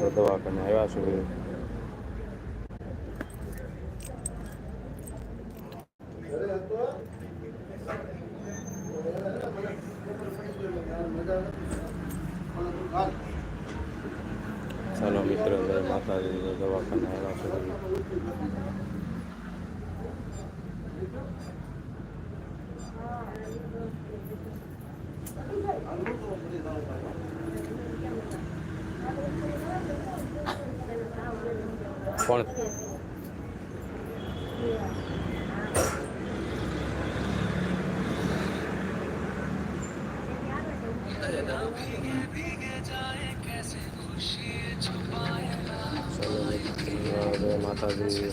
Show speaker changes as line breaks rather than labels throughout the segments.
મિત્રો દવાખાને આવ્યા છું ચાલો મિત્રો જય માતાજી દવાખાને આવ્યા છું જય માતાજી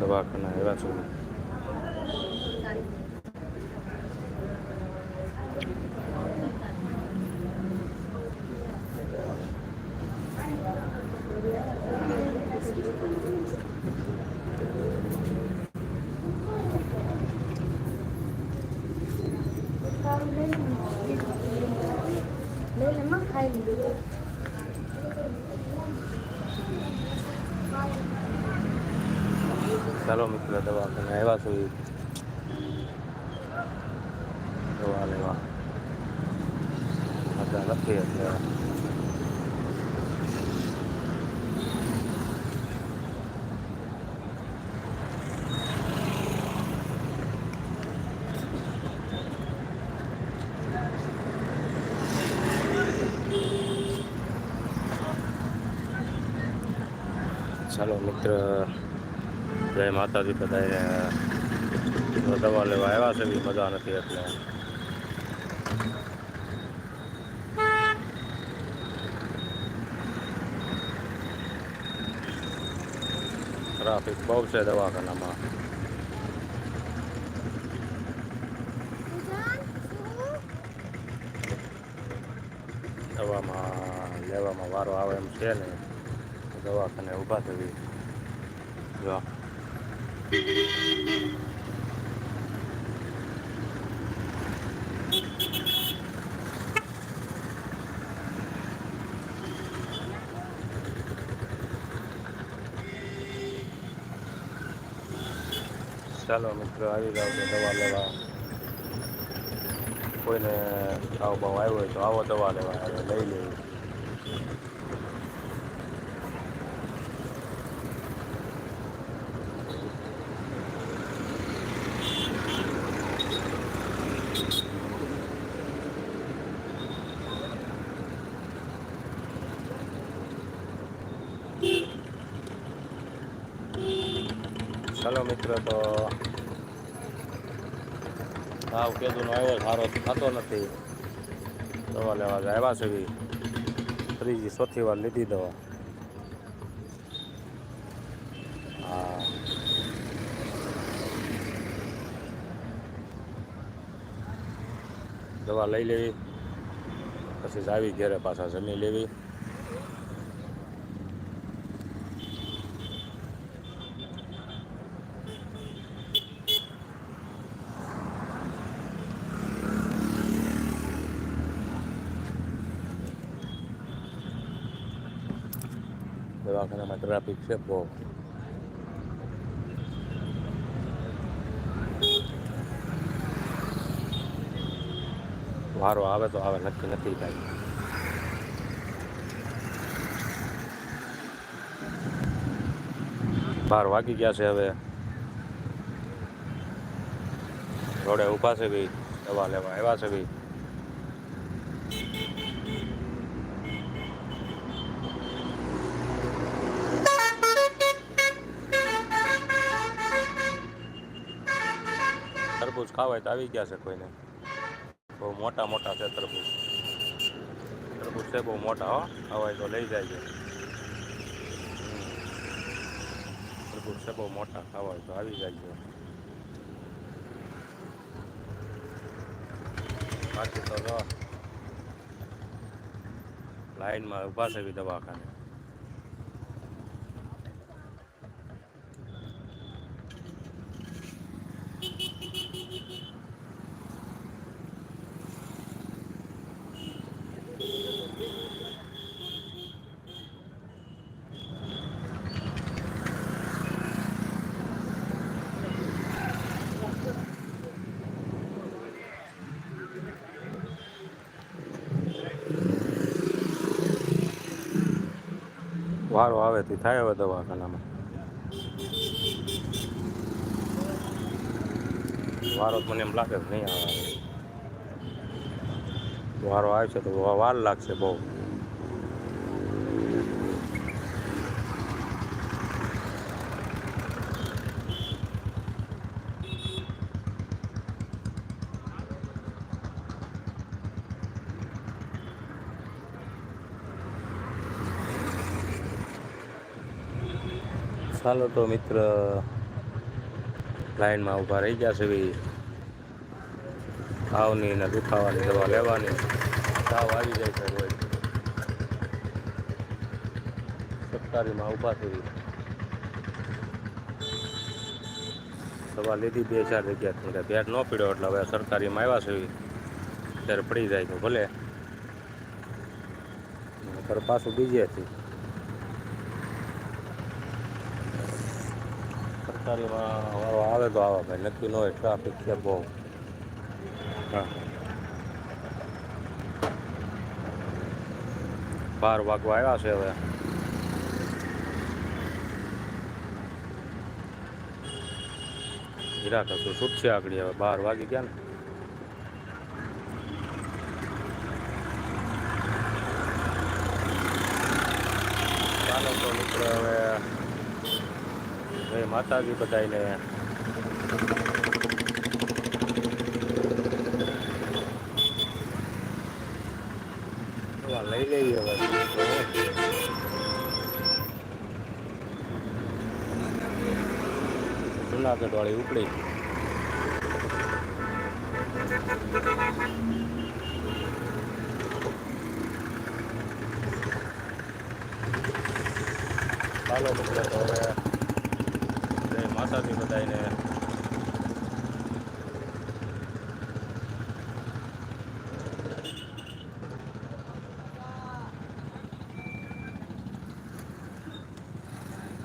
દવાખાને આવ્યા છું
લઈને માં ખાઈ લીધું
ચાલો મિત્ર દવાખાને આવ્યા છો. દવા લેવા. લખી એટલે ચાલો મિત્ર, જય માતાજી બધાને દવા લેવા આવ્યા છે બી મજા નથી એટલે. ટ્રાફિક બહુ છે દવાખાનામાં. દવામાં લેવામાં વારો આવે એમ છે ને. દવાખાને ઊભા થવી જો. ચાલો મિત્રો, આવી જાવ તો દવા લેવા. કોઈને તાવ ભાવ આવ્યો હોય તો આવો દવા લેવા લઈ લેવી. ચાલો મિત્ર તો સાવ કેદુનો આવ્યો સારો થતો નથી. દવા લેવા આવ્યા છે બી. ત્રીજી, ચોથી વાર લીધી દવા. હા. દવા લઈ લેવી, પછી આવી ઘેરે પાછા જમી લેવી. દવાખાનામાં ટ્રાફિક છે બહુ વારો આવે તો આવે નક્કી નથી કાંઈ બાર વાગી ગયા છે હવે રોડે ઊભા છે ભાઈ દવા લેવા આવ્યા છે ભાઈ તરબૂચ ખાવાય તો આવી ગયા છે કોઈને. બહુ મોટા મોટા છે તરબૂચ. તરબૂચ છે બહુ મોટા હો. ખાવાય તો લઈ જાય છે. તરબૂચ છે બહુ મોટા ખાવાય તો આવી જાય છે. બાકી તો લાઈનમાં ઊભા છે દવાખાને. વારો આવે તે થાય હવે દવાખાનામાં. વારો મને એમ લાગે છે નહીં આવે. વારો આવશે તો વાર લાગશે બહુ. ચાલો તો મિત્ર, લાઈનમાં ઊભા રહી ગયા છે તાવની ને દુખાવાની દવા લેવાની. તાવ આવી જાય છે રોજ. સરકારીમાં ઊભા થઈ દવા લીધી બે ચાર જગ્યા ભેટ ન પીડ્યો એટલે હવે સરકારીમાં આવ્યા છે ત્યારે પડી જાય તો ભલે. પાછું બીજે હતી સરકારીમાં વારો આવે તો આવે ભાઈ, નક્કી ન હોય ટ્રાફિક છે બહુ. હા. બાર વાગવા આવ્યા છે હવે. હીરા કશું છૂટશે આગળ હવે, બાર વાગી ગયા ને. ચાલો તો મિત્રો હવે. જય માતાજી બધાને લઈ લઈએ હવે જુનાગઢ વાળી ઉપડી ચાલો મિત્રો તો હવે માતાજી બધાને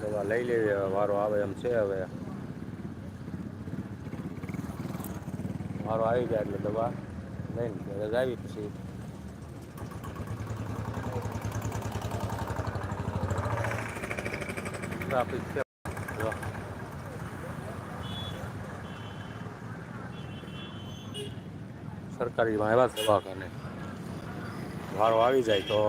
દવા લઈ લેવી, હવે વારો આવે એમ છે હવે. વારો આવી જાય એટલે દવા લઈને ઘરે આવી પછી. ટ્રાફિક છે. સરકારીમાં આવ્યા દવાખાને વારો આવી જાય તો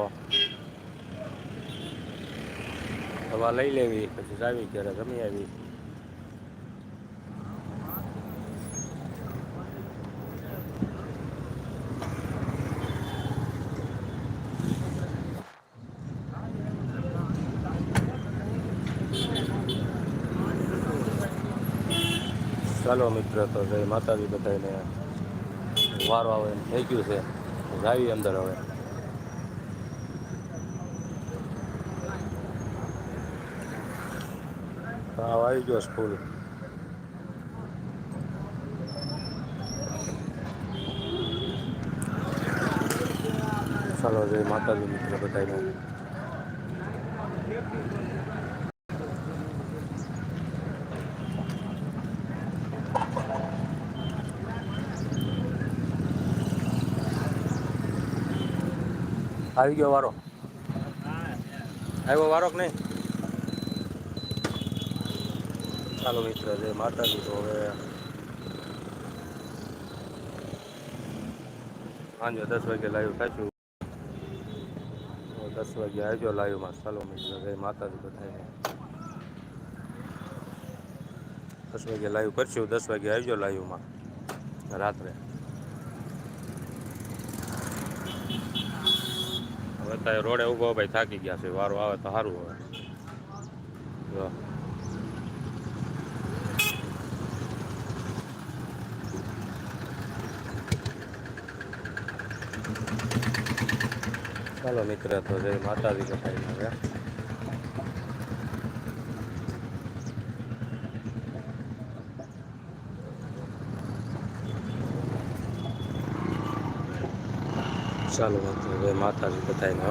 દવા લઈ લેવી, પછી આવી ત્યારે જમી આવી. ચાલો મિત્ર, તો જય માતાજી બધાને. વારો આવે, થઈ ગયું છે. જાવી અંદર હવે. તાવ આવી ગયો સ્કૂલ. ચાલો, જય માતાજી મિત્ર બધાને આવી ગયો વારો. આવ્યો વારો કે નહીં? ચાલો મિત્ર, જય માતાજી. તો હવે સાંજે દસ વાગે લાઈવ થાશું દસ વાગે આવજો લાઈવમાં ચાલો મિત્ર, જય માતાજી બધાને દસ વાગે લાઈવ કરશું. દસ વાગે આવજો લાઈવમાં રાત્રે. તો રોડે ઊભો ભાઈ થાકી ગયા છે, વારો આવે તો સારું હવે ચાલો મિત્ર, તો જય માતાજી બધાને હવે ચાલો હવે માતાજી બધાને